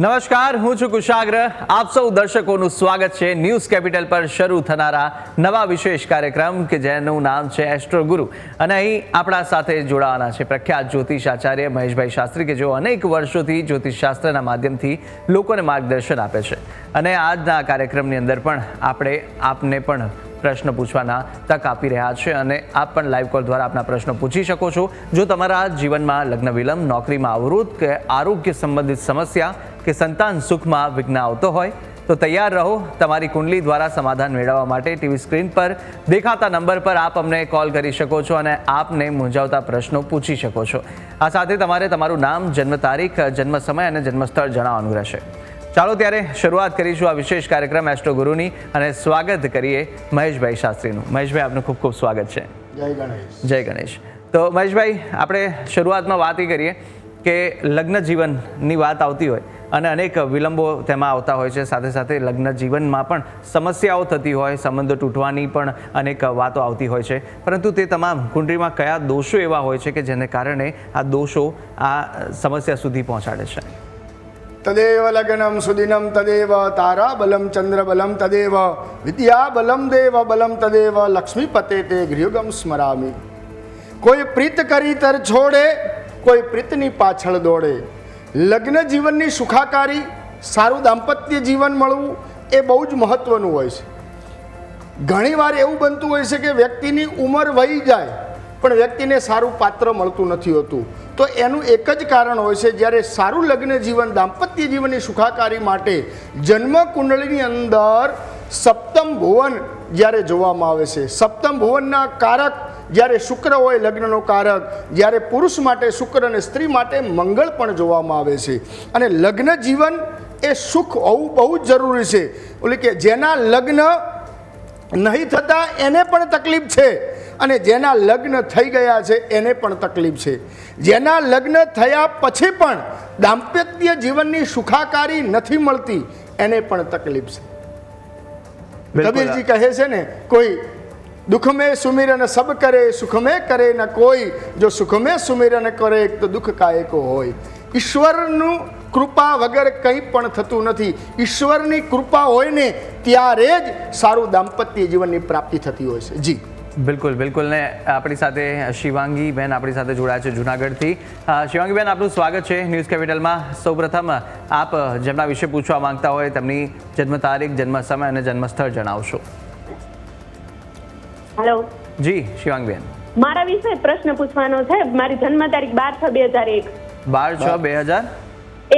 નમસ્કાર, હું છું કુશાગ્ર. આપ સૌ દર્શકોનું સ્વાગત છે. ન્યૂઝ કેપિટલ પર શરૂ થનારા નવા વિશેષ કાર્યક્રમ કે જેનું નામ છે એસ્ટ્રો ગુરુ. અને અહીં આપણા સાથે જોડાવાના છે પ્રખ્યાત જ્યોતિષ આચાર્ય મહેશભાઈ શાસ્ત્રી કે જેઓ અનેક વર્ષોથી જ્યોતિષશાસ્ત્રના માધ્યમથી લોકોને માર્ગદર્શન આપે છે. અને આજના કાર્યક્રમની અંદર પણ આપણે આપને પણ પ્રશ્ન પૂછવાના તક આપી રહ્યા છે અને આપ પણ લાઈવ કોલ દ્વારા આપના પ્રશ્નો પૂછી શકો છો. જો તમારા જીવનમાં લગ્ન વિલંબ નોકરીમાં અવરોધ કે આરોગ્ય સંબંધિત સમસ્યા કે સંતાન સુખમાં વિઘ્ન આવતો હોય તો તૈયાર રહો તમારી કુંડલી દ્વારા સમાધાન મેળવવા માટે ટીવી સ્ક્રીન પર દેખાતા નંબર પર આપ અમને કોલ કરી શકો છો અને આપને મૂંઝાવતા પ્રશ્નો પૂછી શકો છો. આ સાથે તમારે તમારું નામ જન્મ તારીખ જન્મ સમય અને જન્મસ્થળ જણાવવાનું રહેશે. ચાલો ત્યારે શરૂઆત કરીશું આ વિશેષ કાર્યક્રમ એસ્ટ્રો ગુરુની અને સ્વાગત કરીએ મહેશભાઈ શાસ્ત્રીનું. મહેશભાઈ આપનું ખૂબ ખૂબ સ્વાગત છે. જય ગણેશ. જય ગણેશ. તો મહેશભાઈ આપણે શરૂઆતમાં વાત એ કરીએ કે લગ્ન જીવનની વાત આવતી હોય અને અનેક વિલંબો તેમાં આવતા હોય છે. સાથે સાથે લગ્ન જીવનમાં પણ સમસ્યાઓ થતી હોય, સંબંધો તૂટવાની પણ અનેક વાતો આવતી હોય છે. પરંતુ તે તમામ કુંડળીમાં કયા દોષો એવા હોય છે કે જેને કારણે આ દોષો આ સમસ્યા સુધી પહોંચાડે છે? તદેવ લગ્નમ સુદિનમ તદેવ તારા બલમ ચંદ્ર બલમ તદેવ વિદ્યા બલમ દેવ બલમ તદેવ લક્ષ્મીપતે તે ગૃહગમ સ્મરામી. કોઈ પ્રીત કરી તર છોડે, કોઈ પ્રીતની પાછળ દોડે. લગ્ન જીવનની સુખાકારી, સારું દાંપત્ય જીવન મળવું એ બહુ જ મહત્વનું હોય છે. ઘણીવાર એવું બનતું હોય છે કે વ્યક્તિની ઉંમર વહી જાય, પણ વ્યક્તિને સારું પાત્ર મળતું નથી હોતું. તો એનું એક જ કારણ હોય છે, જ્યારે સારું લગ્ન જીવન દાંપત્ય જીવનની સુખાકારી માટે જન્મ કુંડળીની અંદર સપ્તમ ભુવન જ્યારે જોવામાં આવે છે. સપ્તમ ભુવનના કારક જ્યારે શુક્ર હોય લગ્નનો કારક જ્યારે પુરુષ માટે શુક્ર અને સ્ત્રી માટે મંગળ પણ જોવામાં આવે છે. અને લગ્ન જીવન એ સુખ હોવું બહુ જ જરૂરી છે. એટલે કે જેના લગ્ન નહીં થતા એને પણ તકલીફ છે અને જેના લગ્ન થઈ ગયા છે એને પણ તકલીફ છે. જેના લગ્ન થયા પછી પણ દાંપત્ય જીવનની સુખાકારી નથી મળતી એને પણ તકલીફ છે. કબીરજી કહે છે ને કોઈ દુઃખ મેં સુમિરન સબ કરે સુખ મેં કરે ન કોઈ. જો સુખ મેં સુમિરન કરે, તો દુઃખ કાયકો હોય. ઈશ્વરનું કૃપા વગર કંઈ પણ થતું નથી. ઈશ્વરની કૃપા હોય ને, ત્યારે જ સારું દાંપત્ય જીવનની પ્રાપ્તિ થતી હોય છે. જી. બિલકુલ બિલકુલ. ને આપણી સાથે શિવાંગી બેન આપણી સાથે જોડાયા છે જુનાગઢથી. શિવાંગી બેન, આપનું સ્વાગત છે ન્યૂઝ કેપિટલમાં. સૌપ્રથમ, આપ જેમના વિશે પૂછવા માંગતા હોય, તેમની જન્મ તારીખ, જન્મ સમય અને જન્મસ્થળ જણાવશો. હેલો જી શિવાંગબેન મારા વિશે પ્રશ્ન પૂછવાનો છે. મારી જન્મ તારીખ બાર છ બે હજાર એક. બાર છ બે હજાર?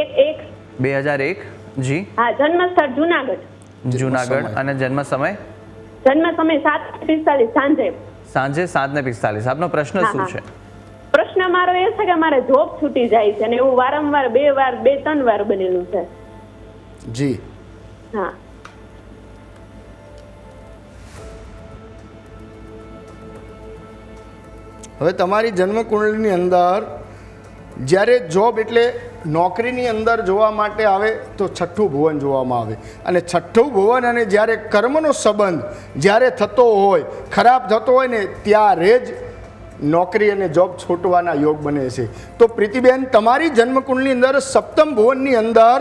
એક એક. બે હજાર એક જી. હા જન્મ સ્થળ જુનાગઢ જુનાગઢ અને જન્મ સમય? જન્મ સમય સાત પિસ્તાલીસ સાંજે. સાંજે સાત ને પિસ્તાલીસ. આપનો પ્રશ્ન શું છે? પ્રશ્ન મારો એ છે કે મારે જોબ છૂટી જાય છે અને એવું વારંવાર બે વાર બે ત્રણ વાર બનેલું છે. જી. હા. હવે તમારી જન્મકુંડળીની અંદર જ્યારે જોબ એટલે નોકરીની અંદર જોવા માટે આવે તો છઠ્ઠું ભુવન જોવામાં આવે. અને છઠ્ઠું ભુવન અને જ્યારે કર્મનો સંબંધ જ્યારે થતો હોય, ખરાબ થતો હોય ને ત્યારે જ નોકરી અને જોબ છૂટવાના યોગ બને છે. તો પ્રીતિબેન, તમારી જન્મકુંડની અંદર સપ્તમ ભુવનની અંદર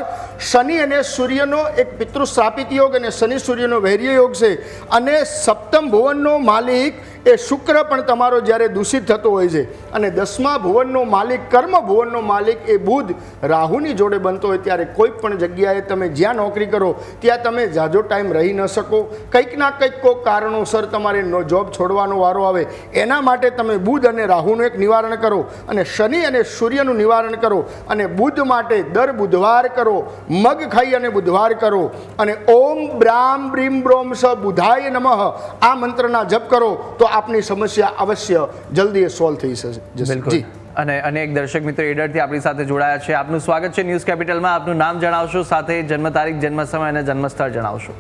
શનિ અને સૂર્યનો એક પિતૃશ્રાપિત યોગ અને શનિ સૂર્યનો વૈર્ય યોગ છે. અને સપ્તમ ભુવનનો માલિક એ શુક્ર પણ તમારો જ્યારે દૂષિત થતો હોય છે. અને દસમા ભુવનનો માલિક, કર્મ ભુવનનો માલિક એ બુધ રાહુની જોડે બનતો હોય ત્યારે કોઈ પણ જગ્યાએ તમે જ્યાં નોકરી કરો, ત્યાં તમે ઝાઝો ટાઈમ રહી ન શકો. કંઈક ના કંઈક કોઈક કારણોસર તમારે જોબ છોડવાનો વારો આવે. એના માટે તમે બુધ અને રાહુનું એક નિવારણ કરો અને શનિ અને સૂર્યનું નિવારણ કરો અને બુધ માટે દર બુધવાર કરો. મગ ખાઈ અને બુધવાર કરો. અને ઓમ બ્રામ બ્રીમ બ્રોમ સ બુધાય નમઃ. આ મંત્રના જપ કરો તો આપની સમસ્યા અવશ્ય જલ્દી સોલ્વ થઈ જશે. બિલકુલ. જી. અને અનેક દર્શક મિત્રો એડરથી આપણી સાથે જોડાયા છે. આપનું સ્વાગત છે ન્યૂઝ કેપિટલમાં. આપનું નામ જણાવશો સાથે જન્મ તારીખ જન્મ સમય અને જન્મસ્થળ જણાવશો.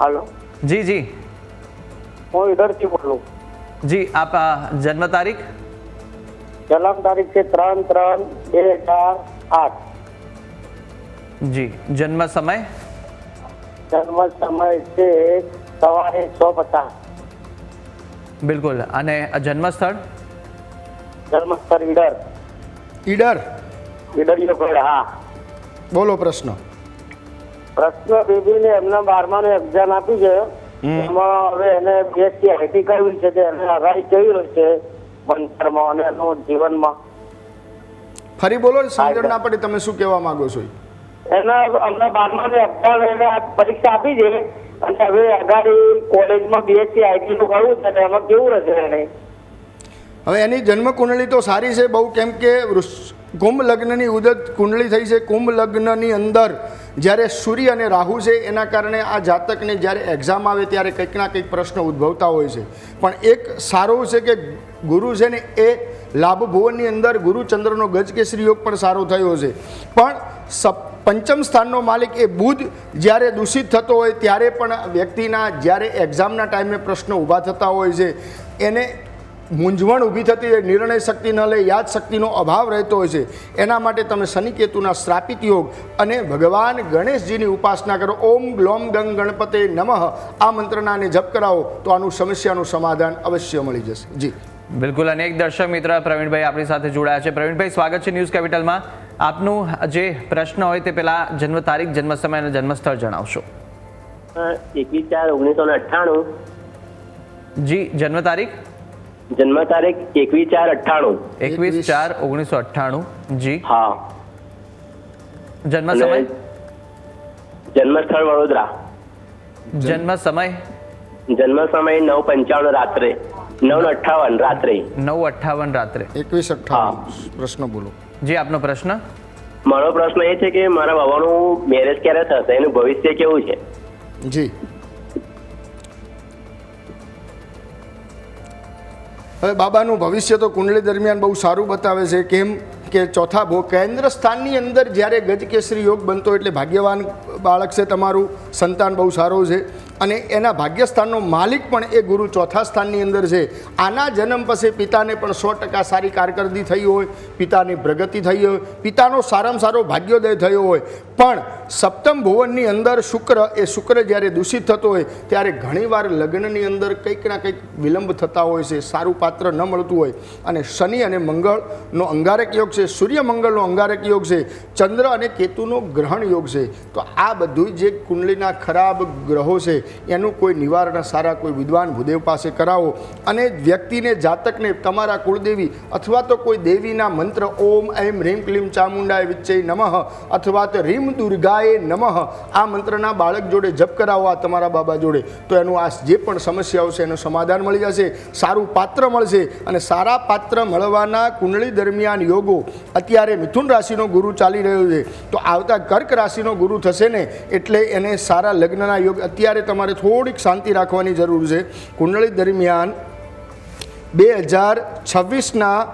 હાલો. જી જી. હું એડરથી બોલું. જી આપ જન્મ તારીખ? જન્મ તારીખ છે ત્રણ ત્રણ બે હજાર આઠ. જી. જન્મ સમય? જન્મ સમય છે સવારે છ પચાસ. બિલકુલ. અને જન્મસ્થળ? જન્મસ્થળ જન્મ ઈડર. ઈડર? ઈડરીયો હા. બોલો પ્રશ્ન. પ્રશ્ન બેબીને એમના બારમાનું એક્ઝામ આપી છે. એમાં હવે એને બીએસસી આઈટી કરવી છે તો એને આગાહી કેવી રહેશે ભણતરમાં અને એનું જીવનમાં. ફરી બોલો સમજણ ના પડે તમે શું કહેવા માંગો છો એના હમણાં બારમાનું એક્ઝામ એને પરીક્ષા આપી છે. અને હવે અગાડી કોલેજમાં બીએસસી આઈટી નું કરવું છે એમાં કેવું રહેશે એને? હવે એની જન્મ કુંડળી તો સારી છે, બહુ કેમ કે કુંભ લગ્નની ઉદત કુંડળી થઈ છે. કુંભ લગ્નની અંદર જ્યારે સૂર્ય અને રાહુ છે, એના કારણે આ જાતકને જ્યારે એક્ઝામ આવે ત્યારે કંઈક ના કંઈક પ્રશ્ન ઉદ્ભવતા હોય છે. પણ એક સારું છે કે ગુરુ છે ને, એ લાભ ભુવનની અંદર ગુરુચંદ્રનો ગજકેસરી યોગ પણ સારો થયો છે. પણ સપ પંચમ સ્થાનનો માલિક એ બુધ જ્યારે દૂષિત થતો હોય ત્યારે પણ વ્યક્તિના જ્યારે એક્ઝામના ટાઈમે પ્રશ્નો ઊભા થતા હોય છે, એને મૂંઝવણ ઊભી થતી હોય, નિર્ણય શક્તિ ન લે, યાદ શક્તિનો અભાવ રહેતો હોય છે, એના માટે તમે શનિકેતુના શ્રાપિત યોગ અને ભગવાન ગણેશજીની ઉપાસના કરો. ઓમ ગ્લોમ ગંગ ગણપતે નમઃ. આ મંત્રનાને જપ કરાવો તો આનું સમસ્યાનું સમાધાન અવશ્ય મળી જશે. જી. બિલકુલ. અનેક દર્શક મિત્ર પ્રવીણભાઈ આપણી સાથે જોડાયા છે. પ્રવીણભાઈ, સ્વાગત છે ન્યૂઝ કેપિટલમાં. આપનું જે પ્રશ્ન હોય તે પેલા જન્મ તારીખ જન્મ સમય અને જન્મ સ્થળ જણાવશો. એકવીસ ચાર ઓગણીસો ને અઠ્ઠાણું. જી જન્મ તારીખ? જન્મ તારીખ એકવીસ ચાર અઠ્ઠાણું. એકવીસ ચાર ઓગણીસો અઠ્ઠાણું જી. હા. જન્મ સમય? જન્મ સ્થળ વડોદરા. જન્મ સમય? જન્મ સમય નવ પંચાવન રાત્રે. નવ ને અઠ્ઠાવન રાત્રે. નવ અઠ્ઠાવન રાત્રે. એકવીસ અઠ્ઠાવન. પ્રશ્ન બોલો. જી આપનો પ્રશ્ન? મારો પ્રશ્ન એ છે કે મારા બાબાનું મેરેજ ક્યારે થશે? એનું ભવિષ્ય કેવું છે? જી. હવે બાબાનું ભવિષ્ય તો કુંડળી દરમિયાન બહુ સારું બતાવે છે. કેમ કે ચોથા ભો કેન્દ્ર સ્થાનની અંદર જ્યારે ગજકેસરી યોગ બનતો એટલે ભાગ્યવાન બાળક છે તમારું. સંતાન બહુ સારું છે. અને એના ભાગ્યસ્થાનનો માલિક પણ એ ગુરુ ચોથા સ્થાનની અંદર છે. આના જન્મ પછી પિતાને પણ સો ટકા સારી કારકિર્દી થઈ હોય, પિતાની પ્રગતિ થઈ હોય, પિતાનો સારામાં સારો ભાગ્યોદય થયો હોય. પણ સપ્તમ ભુવનની અંદર શુક્ર, એ શુક્ર જ્યારે દૂષિત થતો હોય, ત્યારે ઘણીવાર લગ્નની અંદર કંઈક ના કંઈક વિલંબ થતા હોય છે, સારું પાત્ર ન મળતું હોય. અને શનિ અને મંગળનો અંગારક યોગ છે, સૂર્ય મંગળનો અંગારક યોગ છે, ચંદ્ર અને કેતુનો ગ્રહણ યોગ છે. તો આ બધું જે કુંડલીના ખરાબ ગ્રહો છે એનું કોઈ નિવારણ સારા કોઈ વિદ્વાન ભૂદેવ પાસે કરાવો અને વ્યક્તિને, જાતકને તમારા કુળદેવી અથવા તો કોઈ દેવીના મંત્ર ઓમ એમ રીમ ક્લીમ ચામુંડાય વિચ્ચય નમઃ અથવા તો રીમ દુર્ગાએ નમઃ આ મંત્રના બાળક જોડે જપ કરાવો, આ તમારા બાબા જોડે. તો એનું આ જે પણ સમસ્યાઓ છે એનું સમાધાન મળી જશે, સારું પાત્ર મળશે અને સારા પાત્ર મળવાના કુંડળી દરમિયાન યોગો અત્યારે મિથુન રાશિનો ગુરુ ચાલી રહ્યો છે. તો આવતા કર્ક રાશિનો ગુરુ થશે ને, એટલે એને સારા લગ્નના યોગ અત્યારે તમારે થોડીક શાંતિ રાખવાની જરૂર છે. કુંડળી દરમિયાન બે હજાર છવ્વીસના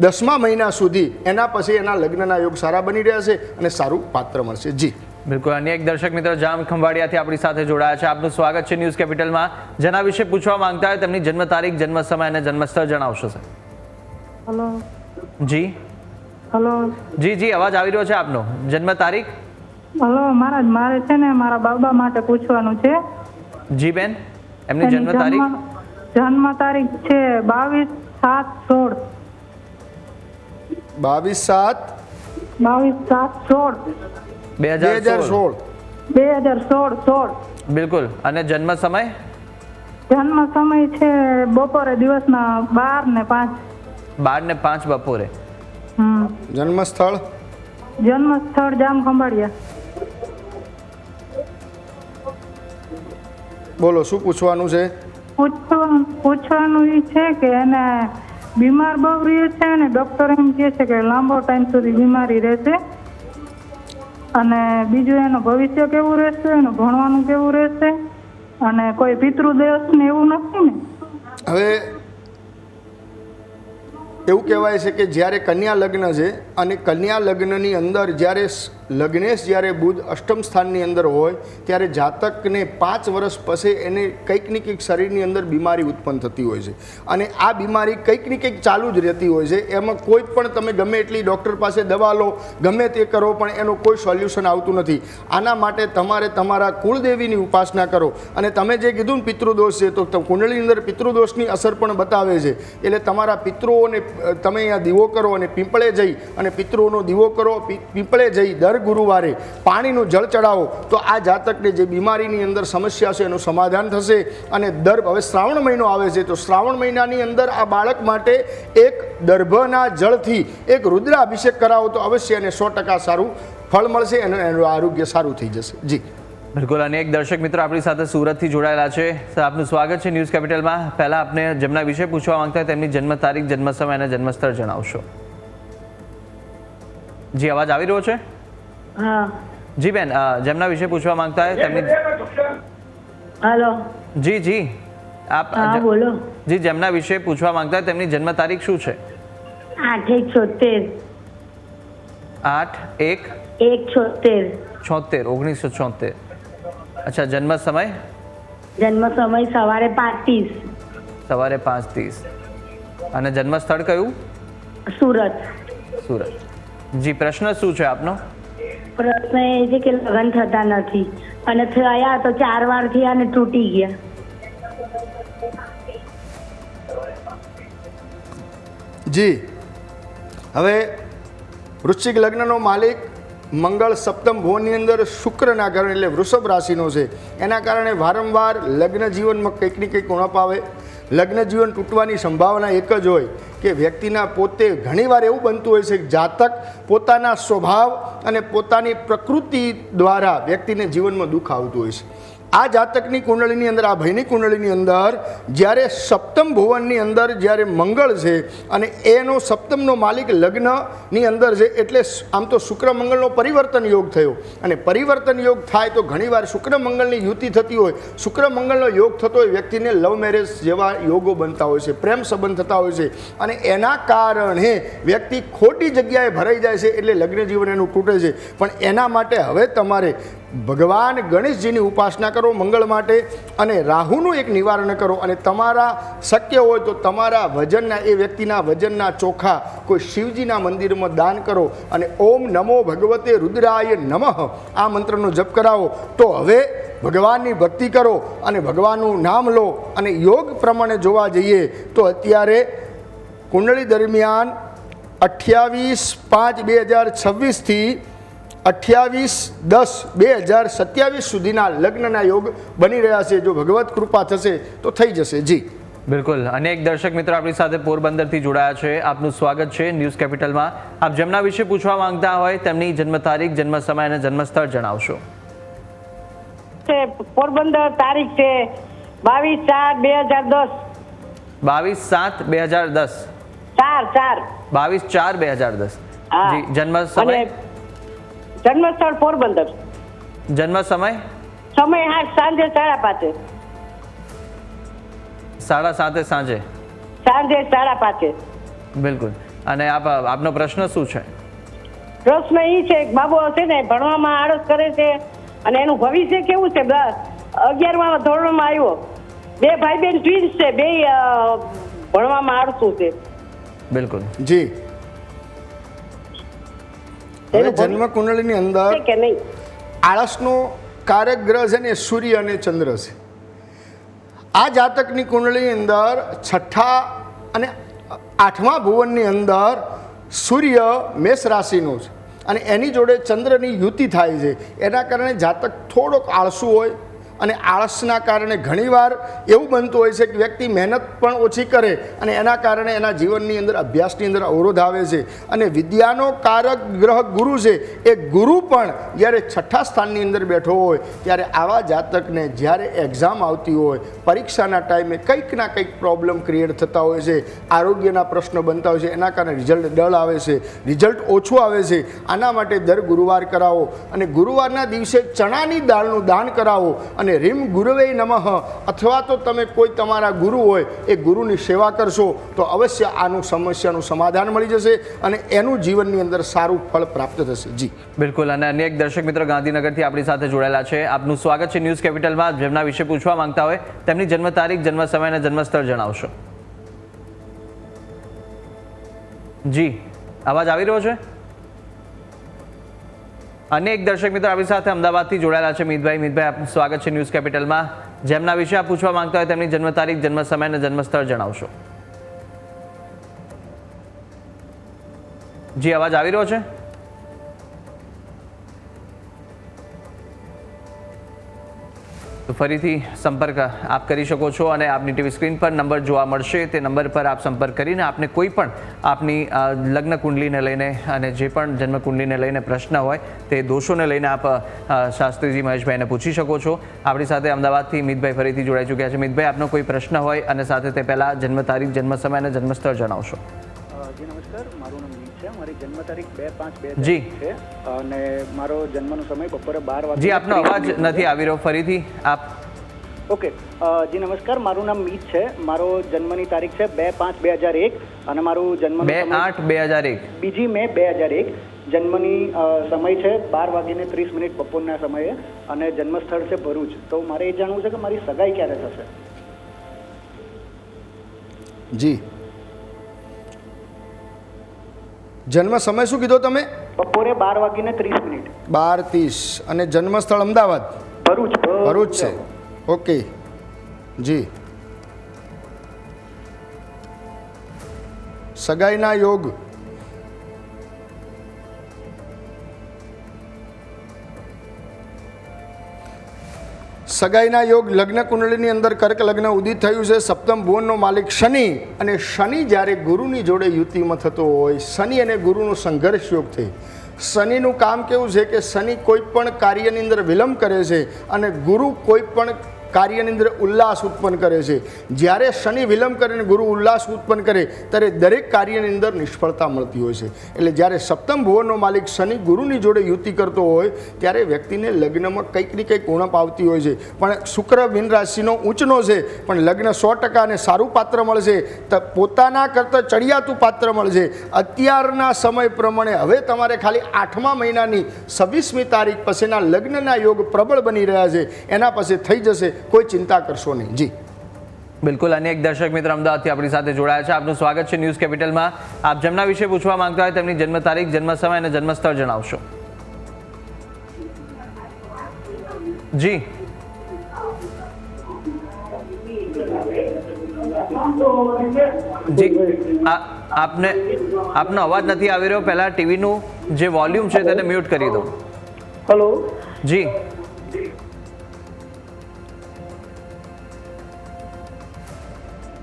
દસમા મહિના સુધી એના પછી એના લગ્નના યોગ સારા બની રહ્યા છે અને સારું પાત્ર મળશે. જી. બિલકુલ. અન્ય એક દર્શક મિત્ર જામ ખંભાળિયાથી આપણી સાથે જોડાયા છે. આપનું સ્વાગત છે ન્યૂઝ કેપિટલમાં. જેના વિશે પૂછવા માંગતા હોય તેમની જન્મ તારીખ જન્મ સમય અને જન્મ સ્થળ જણાવશો સર. હલો. જી. હલો. જી જી અવાજ આવી રહ્યો છે આપનો? જન્મ તારીખ? હલો મહારાજ મારે છે ને મારા બાબા માટે પૂછવાનું છે. જી બેન એમની જન્મ તારીખ? જન્મ તારીખ છે બાવીસ સાત સોળ. બાવીસ સાત? બાવીસ સાત સોળ. બે હજાર સોળ. બે હજાર સોળ સોળ. બિલકુલ. અને જન્મ સમય? જન્મ સમય છે બપોરે દિવસના બાર ને પાંચ. બાર ને પાંચ બપોરે. હમ. જન્મ સ્થળ જન્મ સ્થળ જામ ખંભાળિયા બોલો શું પૂછવાનું છે? પૂછવાનું છે કે એને બીમાર બહુ રહે છે અને ડૉક્ટર એમ કહે છે કે લાંબો ટાઈમ સુધી બીમારી રહેશે. અને બીજું એનું ભવિષ્ય કેવું રહેશે એનું ભણવાનું કેવું રહેશે અને કોઈ પિતૃદેશ ને એવું નથી ને? હવે એવું કહેવાય છે કે જ્યારે કન્યા લગ્ન છે અને કન્યા લગ્નની અંદર જ્યારે લગ્નેશ જ્યારે બુધ અષ્ટમ સ્થાનની અંદર હોય, ત્યારે જાતકને પાંચ વર્ષ પછી એને કંઈક ને કંઈક શરીરની અંદર બીમારી ઉત્પન્ન થતી હોય છે. અને આ બીમારી કંઈક ને કંઈક ચાલુ જ રહેતી હોય છે. એમાં કોઈ પણ તમે ગમે એટલી ડૉક્ટર પાસે દવા લો, ગમે તે કરો, પણ એનું કોઈ સોલ્યુશન આવતું નથી. આના માટે તમારે તમારા કુળદેવીની ઉપાસના કરો. અને તમે જે કીધું પિતૃદોષ છે, ત- કુંડળીની અંદર પિતૃદોષની અસર પણ બતાવે છે. એટલે તમારા પિતૃઓને તમે અહીંયા દીવો કરો અને પીંપળે જઈ અને પિતૃઓનો દીવો કરો પીંપળે જઈ દર ગુરુવારે પાણીનું જળ ચડાવો, તો આ જાતકને જે બીમારીની અંદર સમસ્યા છે એનું સમાધાન થશે અને દર, હવે શ્રાવણ મહિનો આવે છે, તો શ્રાવણ મહિનાની અંદર આ બાળક માટે એક દર્ભના જળથી એક રુદ્રાભિષેક કરાવો તો અવશ્ય એને સો ટકા સારું ફળ મળશે અને એનું આરોગ્ય સારું થઈ જશે. જી. બિલકુલ, અને એક દર્શક મિત્ર આપણી સાથે સુરતથી જોડાયેલા છે. આપનું સ્વાગત છે ન્યૂઝ કેપિટલમાં. પહેલાં આપને જેમના વિશે પૂછવા માંગતા હોય તેમની જન્મ તારીખ, જન્મ સમય અને જન્મસ્થળ જણાવશો. જી અવાજ આવી રહ્યો છે? હા. જી બેન જેમના વિશે પૂછવા માંગતા હોય તેમની હેલો. જી જી. આપ બોલો. જી જેમના વિશે પૂછવા માંગતા હોય તેમની જન્મ તારીખ શું છે? આઠ એક છોતેર. આઠ એક એક છોતેર. છોતેર ઓગણીસો છોતેર. અચ્છા જન્મ સમય? જન્મ સમય સવારે પાંચ ત્રીસ સવારે પાંચ ત્રીસ અને જન્મ સ્થળ કયું? સુરત. સુરત. જી પ્રશ્ન શું છે આપનો? પ્રશ્ન એ છે કે લગ્ન થતા નથી. અને થયા તો ચાર વાર થયા અને તૂટી ગયા. જી. હવે વૃશ્ચિક લગ્નનો માલિક મંગળ સપ્તમ ભુવનની અંદર શુક્રના કારણે એટલે વૃષભ રાશિનો છે. એના કારણે વારંવાર લગ્ન જીવનમાં કંઈક ને કંઈક ઉણપ આવે. લગ્ન જીવન તૂટવાની સંભાવના એક જ હોય. કે વ્યક્તિના પોતે ઘણીવાર એવું બનતું હોય છે કે જાતક પોતાના સ્વભાવ અને પોતાની પ્રકૃતિ દ્વારા વ્યક્તિને જીવનમાં દુઃખ આવતું હોય છે. આ જાતકની કુંડળીની અંદર, આ ભયની કુંડળીની અંદર, જ્યારે સપ્તમ ભુવનની અંદર જ્યારે મંગળ છે અને એનો સપ્તમનો માલિક લગ્નની અંદર છે, એટલે આમ તો શુક્ર મંગળનો પરિવર્તન યોગ થયો. અને પરિવર્તન યોગ થાય તો ઘણીવાર શુક્ર મંગળની યુતિ થતી હોય. શુક્ર મંગળનો યોગ થતો હોય વ્યક્તિને લવ મેરેજ જેવા યોગો બનતા હોય છે, પ્રેમ સંબંધ થતા હોય છે. અને એના કારણે વ્યક્તિ ખોટી જગ્યાએ ભરાઈ જાય છે, એટલે લગ્ન જીવન એનું તૂટે છે. પણ એના માટે હવે તમારે ભગવાન ગણેશજીની ઉપાસના કરો મંગળ માટે અને રાહુનું એક નિવારણ કરો અને તમારા શક્ય હોય તો તમારા વજનના, એ વ્યક્તિના વજનના ચોખા કોઈ શિવજીના મંદિરમાં દાન કરો અને ઓમ નમો ભગવતે રુદ્રાય નમઃ આ મંત્રનો જપ કરાવો. તો હવે ભગવાનની ભક્તિ કરો અને ભગવાનનું નામ લો અને યોગ પ્રમાણે જોવા જઈએ તો અત્યારે કુંડળી દરમિયાન અઠ્યાવીસ પાંચ બે હજાર છવ્વીસથી અઠ્યાવીસ દસ બે હજાર સત્યાવીસ સુધીના લગ્નના યોગ બની રહ્યા છે. જો ભગવત કૃપા થશે તો થઈ જશે. જી. બિલકુલ. અનેક દર્શક મિત્રો આપણી સાથે પોરબંદરથી જોડાયા છે. આપનું સ્વાગત છે ન્યૂઝ કેપિટલમાં. આપ જેમના વિશે પૂછવા માંગતા હોય તેમની જન્મ તારીખ જન્મ સમય અને જન્મસ્થળ જણાવશો. છે પોરબંદર તારીખ છે. બાવીસ ચાર બે હજાર દસ. બાવીસ સાત બે હજાર દસ. ચાર ચાર. બાવીસ ચાર બે હજાર દસ. જી જન્મ સમય. જન્મસ્થળ પોરબંદર. જન્મ સમય? સમય હા સાંજે સાડા પાંચે. સાડા સાતે સાંજે? સાંજે સાડા પાંચે. બિલકુલ. અને આપ આપનો પ્રશ્ન શું છે? પ્રશ્ન એ છે કે બાબો છે ને ભણવામાં આળસ કરે છે અને એનું ભવિષ્ય કેવું છે? બ- અગિયારમાં ધોરણમાં આવ્યો. બે ભાઈ બેન ટ્વિન્સ છે બે ભણવામાં આળસું છે. બિલકુલ. જી. હવે જન્મ કુંડળીની અંદર કે નહીં? આળસનો કારક ગ્રહ છે ને સૂર્ય અને ચંદ્ર છે. આ જાતકની કુંડળીની અંદર છઠ્ઠા અને આઠમા ભુવનની અંદર સૂર્ય મેષ રાશિનું છે. અને એની જોડે ચંદ્રની યુતિ થાય છે. એના કારણે જાતક થોડોક આળસુ હોય અને આળસના કારણે ઘણીવાર એવું બનતું હોય છે કે વ્યક્તિ મહેનત પણ ઓછી કરે અને એના કારણે એના જીવનની અંદર અભ્યાસની અંદર અવરોધ આવે છે. અને વિદ્યાનો કારક ગ્રહ ગુરુ છે, એ ગુરુ પણ જ્યારે છઠ્ઠા સ્થાનની અંદર બેઠો હોય, ત્યારે આવા જાતકને જ્યારે એક્ઝામ આવતી હોય, પરીક્ષાના ટાઈમે કંઈક ના કંઈક પ્રોબ્લેમ ક્રિએટ થતા હોય છે, આરોગ્યના પ્રશ્નો બનતા હોય છે, એના કારણે રિઝલ્ટ ડલ આવે છે રિઝલ્ટ ઓછું આવે છે, આના માટે દર ગુરુવાર કરાવો અને ગુરુવારના દિવસે ચણાની દાળનું દાન કરાવો અને અને રીમ ગુરુવે નમઃ. અથવા તો તમે કોઈ તમારા ગુરુ હોય, એ ગુરુની સેવા કરશો, તો અવશ્ય આનું સમસ્યાનું સમાધાન મળી જશે અને એનું જીવનની અંદર સારું ફળ પ્રાપ્ત થશે. જી. બિલકુલ, અને અન્ય એક દર્શક મિત્રો ગાંધીનગરથી આપણી સાથે જોડાયેલા છે. આપનું સ્વાગત છે ન્યૂઝ કેપિટલમાં. જેમના વિશે પૂછવા માંગતા હોય, તેમની જન્મ તારીખ, જન્મ સમય અને જન્મસ્થળ જણાવશો. જી, અવાજ આવી રહ્યો છે? અન્ય એક દર્શક મિત્રો આપણી સાથે અમદાવાદથી જોડાયેલા છે. મિતભાઈ મિતભાઈ, આપનું સ્વાગત છે ન્યૂઝ કેપિટલમાં. જેમના વિશે આપ પૂછવા માંગતા હોય તેમની જન્મ તારીખ, જન્મ સમય અને જન્મ સ્થળ જણાવશો. જી, અવાજ આવી રહ્યો છે? તો ફરીથી સંપર્ક આપ કરી શકો છો અને આપની ટીવી સ્ક્રીન પર નંબર જોવા મળશે. તે નંબર પર આપ સંપર્ક કરીને આપને કોઈ પણ આપની લગ્ન કુંડલીને લઈને અને જે પણ જન્મ કુંડલીને લઈને પ્રશ્ન હોય તે દોષોને લઈને આપ શાસ્ત્રીજી મહેશભાઈને પૂછી શકો છો. આપણી સાથે અમદાવાદથી મિતભાઈ ફરીથી જોડાઈ ચૂક્યા છે. મિતભાઈ, આપનો કોઈ પ્રશ્ન હોય અને સાથે તે પહેલાં જન્મ તારીખ, જન્મ સમય અને જન્મસ્થળ જણાવશો. તારીખ બે પાંચ બે જી. છે. અને મારો જન્મનો સમય બપોરે બાર વાગે જી આપનો અવાજ નથી આવી રહ્યો. ફરીથી આપ. ઓકે. જી નમસ્કાર. મારું નામ મીત છે. મારો જન્મની તારીખ છે બે પાંચ બે હજાર એક અને મારું જન્મ બે સમય આઠ બે હજાર એક. બીજી મે બે હજાર એક. જન્મની સમય છે બાર વાગીને ત્રીસ મિનિટ બપોરના સમયે અને જન્મસ્થળ છે ભરૂચ. તો મારે એ જાણવું છે કે મારી સગાઈ ક્યારે થશે? જી. જન્મ સમય શું કીધો તમે? બપોરે બાર વાગીને ત્રીસ મિનિટ. બાર ત્રીસ. અને જન્મસ્થળ અમદાવાદ? ભરૂચ ભરૂચ. છે. ઓકે. જી. સગાઈના યોગ. સગાઈના યોગ લગ્ન કુંડળીની અંદર કર્ક લગ્ન ઉદિત થયું છે. સપ્તમ ભુવનનો માલિક શનિ. અને શનિ જ્યારે ગુરુની જોડે યુતિમાં થતો હોય, શનિ અને ગુરુનો સંઘર્ષ યોગ થઈ. શનિનું કામ કેવું છે કે શનિ કોઈ પણ કાર્યની અંદર વિલંબ કરે છે અને ગુરુ કોઈ પણ કાર્યની અંદર ઉલ્લાસ ઉત્પન્ન કરે છે. જ્યારે શનિ વિલંબ કરીને ગુરુ ઉલ્લાસ ઉત્પન્ન કરે, ત્યારે દરેક કાર્યની અંદર નિષ્ફળતા મળતી હોય છે. એટલે જ્યારે સપ્તમ ભુવનનો માલિક શનિ ગુરુની જોડે યુતિ કરતો હોય, ત્યારે વ્યક્તિને લગ્નમાં કંઈક ને કંઈક ઉણપ આવતી હોય છે. પણ શુક્ર બિન રાશિનો ઊંચનો છે, પણ લગ્ન સો ટકા અને સારું પાત્ર મળશે, તો પોતાના કરતાં ચડિયાતું પાત્ર મળશે. અત્યારના સમય પ્રમાણે હવે તમારે ખાલી આઠમા મહિનાની છવ્વીસમી તારીખ પછીના લગ્નના યોગ પ્રબળ બની રહ્યા છે. એના પછી થઈ જશે. કોઈ ચિંતા કરશો નહીં. જી. બિલકુલ અને એક દર્શક મિત્ર અમદાવાદથી આપણી સાથે જોડાયા છે. આપનું સ્વાગત છે ન્યૂઝ કેપિટલમાં. આપ જેમના વિશે પૂછવા માંગતા હોય તેમની જન્મ તારીખ જન્મ સમય અને જન્મ સ્થળ જણાવશો. જી. જી. આપને આપનો અવાજ નથી આવી રહ્યો. પહેલા ટીવીનું જે વોલ્યુમ છે તેને મ્યુટ કરી દો. હેલો જી.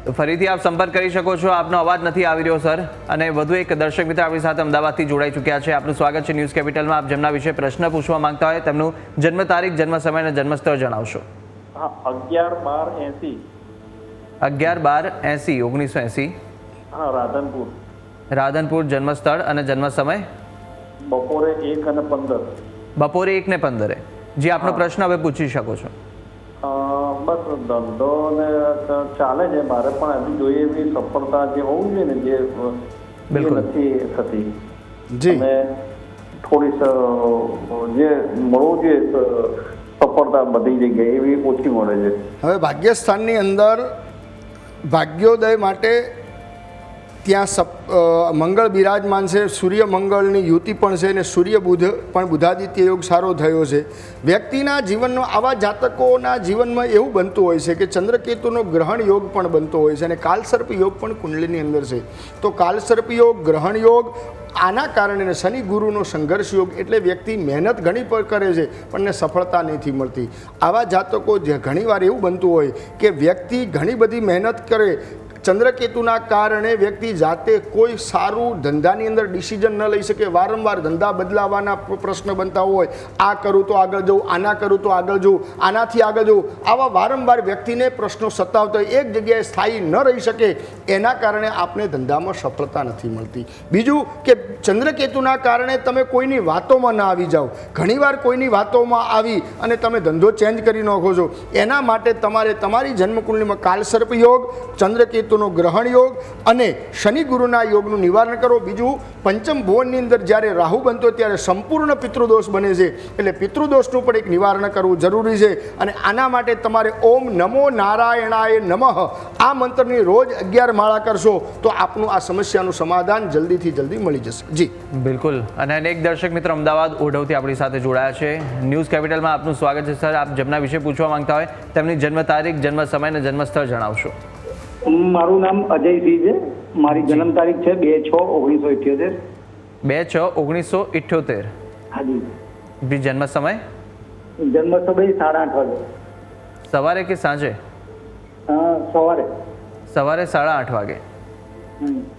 તો ફરીથી આપ સંપર્ક કરી શકો છો. આપનો અવાજ નથી આવી રહ્યો સર. અને વધુ એક દર્શક મિત્ર આપણી સાથે અમદાવાદથી જોડાઈ ચૂક્યા છે. આપનું સ્વાગત છે ન્યૂઝ કેપિટલમાં. આપ જેમના વિશે પ્રશ્ન પૂછવા માંગતા હોય તેમનું જન્મ તારીખ જન્મ સમય અને જન્મ સ્થળ જણાવશો. હા અગિયાર બાર એસી. અગિયાર બાર એંસી ઓગણીસો એંસી. હા રાધનપુર. રાધનપુર જન્મસ્થળ અને જન્મ સમય? બપોરે એક અને પંદર. બપોરે એક ને પંદરે. જે આપનો પ્રશ્ન હવે પૂછી શકો છો. બસ ધંધો ને ચાલે છે. મારે પણ હજી જોઈએ એવી સફળતા જે હોવું જોઈએ ને જે. નથી થતી. જી. થોડી જે મળવું જોઈએ સફળતા બધી જગ્યાએ એવી ઓછી મળે છે. હવે ભાગ્યસ્થાનની અંદર ભાગ્યોદય માટે ત્યાં સપ મંગળ બિરાજમાન છે, સૂર્ય મંગળની યુતિ પણ છે અને સૂર્ય બુધ પણ બુધાદિત્ય યોગ સારો થયો છે. વ્યક્તિના જીવનનો આવા જાતકોના જીવનમાં એવું બનતું હોય છે કે ચંદ્રકેતુનો ગ્રહણ યોગ પણ બનતો હોય છે અને કાલસર્પ યોગ પણ કુંડલીની અંદર છે. તો કાલસર્પ યોગ, ગ્રહણ યોગ આના કારણે શનિ ગુરુનો સંઘર્ષ યોગ એટલે વ્યક્તિ મહેનત ઘણી પર કરે છે પણ સફળતા નથી મળતી. આવા જાતકો ઘણીવાર એવું બનતું હોય કે વ્યક્તિ ઘણી બધી મહેનત કરે ચંદ્રકેતુના કારણે વ્યક્તિ જાતે કોઈ સારું ધંધાની અંદર ડિસિઝન ન લઈ શકે, વારંવાર ધંધા બદલાવાના પ્રશ્ન બનતા હોય. આ કરું તો આગળ જવું, આના કરું તો આગળ જવું, આનાથી આગળ જવું. આવા વારંવાર વ્યક્તિને પ્રશ્નો સતાવતા એક જગ્યાએ સ્થાયી ન રહી શકે, એના કારણે આપને ધંધામાં સફળતા નથી મળતી. બીજું કે ચંદ્રકેતુના કારણે તમે કોઈની વાતોમાં ના આવી જાઓ. ઘણીવાર કોઈની વાતોમાં આવી અને તમે ધંધો ચેન્જ કરી નાખો છો. એના માટે તમારે તમારી જન્મકુંડલીમાં કાલસર્પ યોગ ચંદ્રકેતુનો ગ્રહણ યોગ અને શનિ ગુરુના યોગનું નિવારણ કરો. બીજું, પંચમ ભુવનની અંદર જ્યારે રાહુ બનતો ત્યારે સંપૂર્ણ પિતૃદોષ બને છે. એટલે પિતૃદોષનું પણ એક નિવારણ કરવું જરૂરી છે. અને આના માટે તમારે ઓમ નમો નારાયણાય નમઃ આ મંત્રની રોજ અગિયાર માળા કરશો તો આપનું આ સમસ્યાનું સમાધાન જલ્દીથી જલ્દી મળી જશે. જી. બિલકુલ. અને અનેક દર્શક મિત્ર અમદાવાદ, ઓઢવથી આપણી સાથે જોડાયા છે. ન્યૂઝ કેપિટલમાં આપનું સ્વાગત છે. સર, આપ જેમના વિશે પૂછવા માંગતા હોય, તેમની જન્મ તારીખ, જન્મ સમય અને જન્મ જણાવશો. મારું નામ અજયસિંહ છે. મારી જન્મ તારીખ છે બે છ ઓગણીસો ઇઠ્યોતેર. બે છ ઓગણીસો ઇઠ્યોતેર. હાજી. જન્મ સમય? જન્મ સમય સાડા આઠ વાગે. સવારે કે સાંજે? સવારે. સવારે સાડા આઠ વાગે.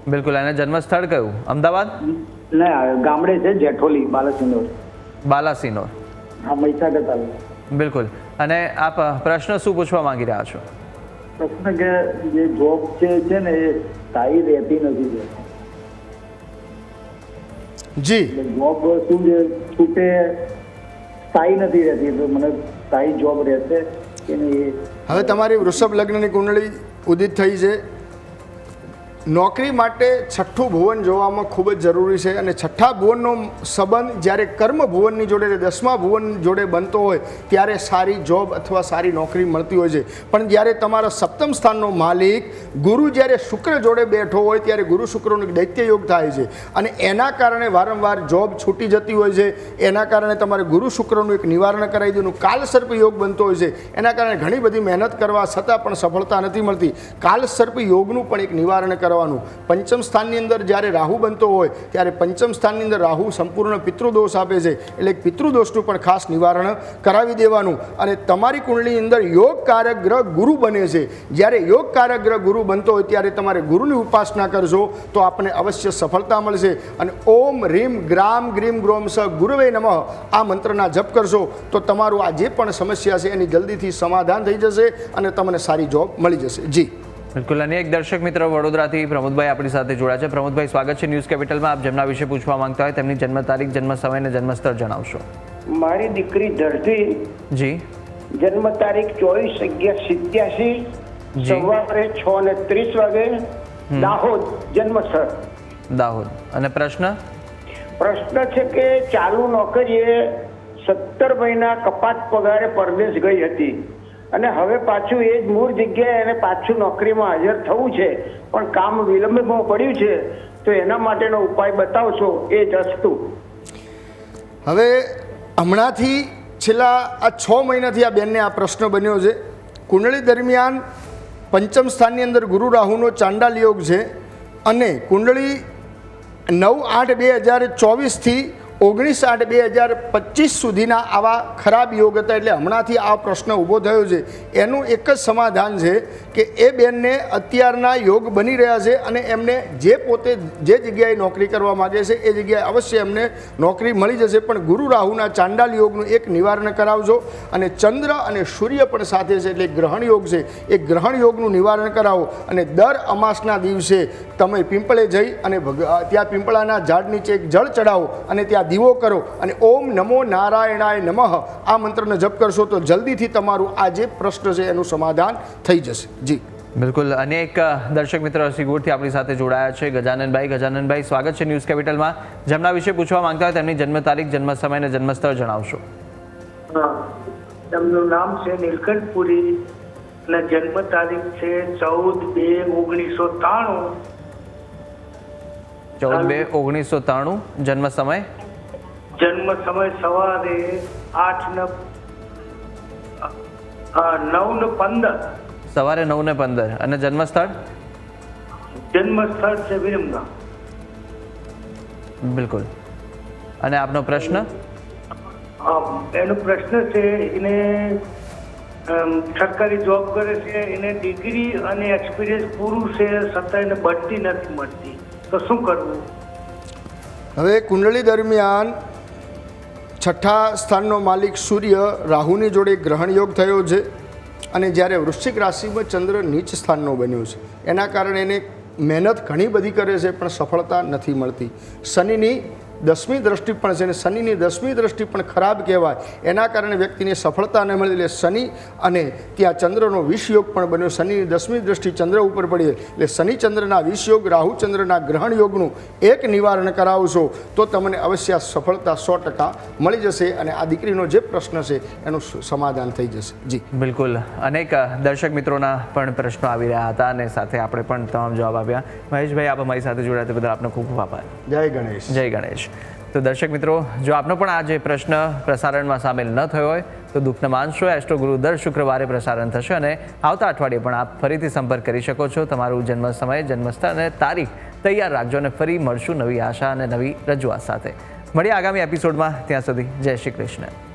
બિલકુલ અને જન્મ સ્થળ કયું? અમદાવાદ? ના ગામડે છે જેઠોલી બાલાસિનોર. બાલાસિનોર. હા મહીસાગર તાલુકો. બિલકુલ. અને આપ પ્રશ્ન શું પૂછવા માંગી રહ્યા છો? પ્રશ્ન કે જે જોબ છે છે ને એ સ્થાયી રહેતી નથી જી. જોબ શું છે? છૂટે સ્થાયી નથી રહેતી. તો મને સ્થાયી જોબ રહેશે કે નહીં હવે તમારી વૃષભ લગ્નની કુંડળી ઉદિત થઈ છે. નોકરી માટે છઠ્ઠું ભુવન જોવામાં ખૂબ જ જરૂરી છે અને છઠ્ઠા ભુવનનો સંબંધ જ્યારે કર્મ ભુવનની જોડે દસમા ભુવન જોડે બનતો હોય ત્યારે સારી જોબ અથવા સારી નોકરી મળતી હોય છે. પણ જ્યારે તમારા સપ્તમ સ્થાનનો માલિક ગુરુ જ્યારે શુક્ર જોડે બેઠો હોય ત્યારે ગુરુ શુક્રનો દૈત્ય યોગ થાય છે. અને એના કારણે વારંવાર જોબ છૂટી જતી હોય છે. એના કારણે તમારે ગુરુ શુક્રનું એક નિવારણ કરાવી દેવાનું કાલસર્પ યોગ બનતો હોય છે. એના કારણે ઘણી બધી મહેનત કરવા છતાં પણ સફળતા નથી મળતી. કાલસર્પ યોગનું પણ એક નિવારણ કરવાનું. પંચમ સ્થાનની અંદર જ્યારે રાહુ બનતો હોય, ત્યારે પંચમ સ્થાનની અંદર રાહુ સંપૂર્ણ પિતૃદોષ આપે છે. એટલે પિતૃદોષનું પણ ખાસ નિવારણ કરાવી દેવાનું. અને તમારી કુંડલી અંદર યોગ કારક ગ્રહ ગુરુ બને છે. જ્યારે યોગ કારક ગ્રહ ગુરુ બનતો હોય, ત્યારે તમારે ગુરુની ઉપાસના કરશો તો આપણને અવશ્ય સફળતા મળશે. અને ઓમ રીમ ગ્રામ ગ્રીમ ગ્રોમ સ ગુરુવે નમઃ. આ મંત્રના જપ કરશો, તો તમારું આ જે પણ સમસ્યા છે, એની જલ્દીથી સમાધાન થઈ જશે અને તમને સારી જોબ મળી જશે. જી. બિલકુલ અને એક દર્શક મિત્ર વડોદરાથી પ્રમોદભાઈ આપણી સાથે જોડાયા છે. પ્રમોદભાઈ સ્વાગત છે ન્યૂઝ કેપિટલમાં. આપ જેમના વિશે પૂછવા માંગતા હોય તેમની જન્મ તારીખ જન્મ સમય અને જન્મ સ્થળ જણાવશો. મારી દીકરી ધરતી જી. જન્મ તારીખ ચોવીસ અગિયાર સિત્યાસી સવારે છ ને ત્રીસ વાગે દાહોદ જન્મ સ્થળ. દાહોદ. અને પ્રશ્ન? પ્રશ્ન છે કે ચાલુ નોકરીએ સત્તર મહિના કપાત પગારે પરદેશ ગઈ હતી. અને હવે પાછું એ જ મૂળ જગ્યાએ એને પાછું નોકરીમાં હાજર થવું છે, પણ કામ વિલંબમાં પડ્યું છે, તો એના માટેનો ઉપાય બતાવશો એ જ અસ્તુ. હવે હમણાંથી છેલ્લા આ છ મહિનાથી આ બેનને આ પ્રશ્ન બન્યો છે. કુંડળી દરમિયાન પંચમ સ્થાનની અંદર ગુરુ રાહુનો ચાંડાલ યોગ છે અને કુંડળી નવ આઠ બે હજાર ચોવીસથી ઓગણીસ આઠ બે હજાર પચીસ સુધીના આવા ખરાબ યોગ હતા એટલે હમણાંથી આ પ્રશ્ન ઊભો થયો છે. એનું એક જ સમાધાન છે કે એ બેનને અત્યારના યોગ બની રહ્યા છે અને એમને જે પોતે જે જગ્યાએ નોકરી કરવા માગે છે એ જગ્યાએ અવશ્ય એમને નોકરી મળી જશે. પણ ગુરુ રાહુના ચાંડાલ યોગનું એક નિવારણ કરાવજો અને ચંદ્ર અને સૂર્ય પણ સાથે છે એટલે ગ્રહણ યોગ છે. એ ગ્રહણ યોગનું નિવારણ કરાવો અને દર અમાસના દિવસે તમે પિંપળે જઈ અને ત્યાં પીંપળાના ઝાડ નીચે એક જળ ચડાવો અને ત્યાં દીવો કરો અને ઓમ નમો નારાયણાય નમઃ. આ મંત્રનો જપ કરશો તો જલ્દીથી તમારું આ જે પ્રશ્ન છે એનું સમાધાન થઈ જશે. જી. બિલકુલ. અનેક દર્શક મિત્ર સિગુરથી આપણી સાથે જોડાયા છે. ગજાનનભાઈ ગજાનનભાઈ સ્વાગત છે ન્યૂઝ કેપિટલમાં. જેમના વિશે પૂછવા માંગતા હોય તેમની જન્મ તારીખ જન્મ સમય અને જન્મ સ્થળ જણાવશો. તેમનું નામ છે નીલકંઠપુરી અને જન્મ તારીખ છે ચૌદ બે ઓગણીસો ત્રાણું. ચૌદ બે ઓગણીસો ત્રાણું જન્મ સમય. જન્મ સમય સવારે આઠ ને નવ ને પંદર. સવારે નવ ને પંદર. અને જન્મ સ્થળ જન્મ સ્થળ છે વિરમગામ. બિલકુલ. અને આપનો પ્રશ્ન? એનો પ્રશ્ન છે એને સરકારી જોબ કરે છે એને ડિગ્રી અને એક્સપિરિયન્સ પૂરું છે છતાં એને બઢતી નથી મળતી. તો શું કરવું? હવે કુંડળી દરમિયાન છઠ્ઠા સ્થાનનો માલિક સૂર્ય રાહુની જોડે ગ્રહણ યોગ થયો છે અને જ્યારે વૃશ્ચિક રાશિમાં ચંદ્ર નીચ સ્થાનનો બન્યો છે. એના કારણે એને મહેનત ઘણી બધી કરે છે, પણ સફળતા નથી મળતી. શનિની દસમી દ્રષ્ટિ પણ છે અને શનિની દસમી દ્રષ્ટિ પણ ખરાબ કહેવાય. એના કારણે વ્યક્તિને સફળતા ન મળી એટલે શનિ અને ત્યાં ચંદ્રનો વિષયોગ પણ બન્યો. શનિની દસમી દ્રષ્ટિ ચંદ્ર ઉપર પડી એટલે શનિચંદ્રના વિષયોગ રાહુચંદ્રના ગ્રહણ યોગનું એક નિવારણ કરાવશો તો તમને અવશ્ય સફળતા સો ટકા મળી જશે અને આ દીકરીનો જે પ્રશ્ન છે એનું સમાધાન થઈ જશે. જી. બિલકુલ. અનેક દર્શક મિત્રોના પણ પ્રશ્નો આવી રહ્યા હતા અને સાથે આપણે પણ તમામ જવાબ આપ્યા. મહેશભાઈ આપ અમારી સાથે જોડાયા બદલ આપનો ખૂબ ખૂબ આભાર. જય ગણેશ. જય ગણેશ. તો દર્શક મિત્રો, જો આપનો પણ આ જે પ્રશ્ન પ્રસારણમાં સામેલ ન થયો હોય, તો દુઃખને માનશો એસ્ટ્રો ગુરુ દર શુક્રવારે પ્રસારણ થશે અને આવતા અઠવાડિયે પણ આપ ફરીથી સંપર્ક કરી શકો છો. તમારું જન્મ સમય, જન્મસ્થળ અને તારીખ તૈયાર રાખજો અને ફરી મળશું નવી આશા અને નવી રજૂઆત સાથે. મળીએ આગામી એપિસોડમાં ત્યાં સુધી જય શ્રી કૃષ્ણ.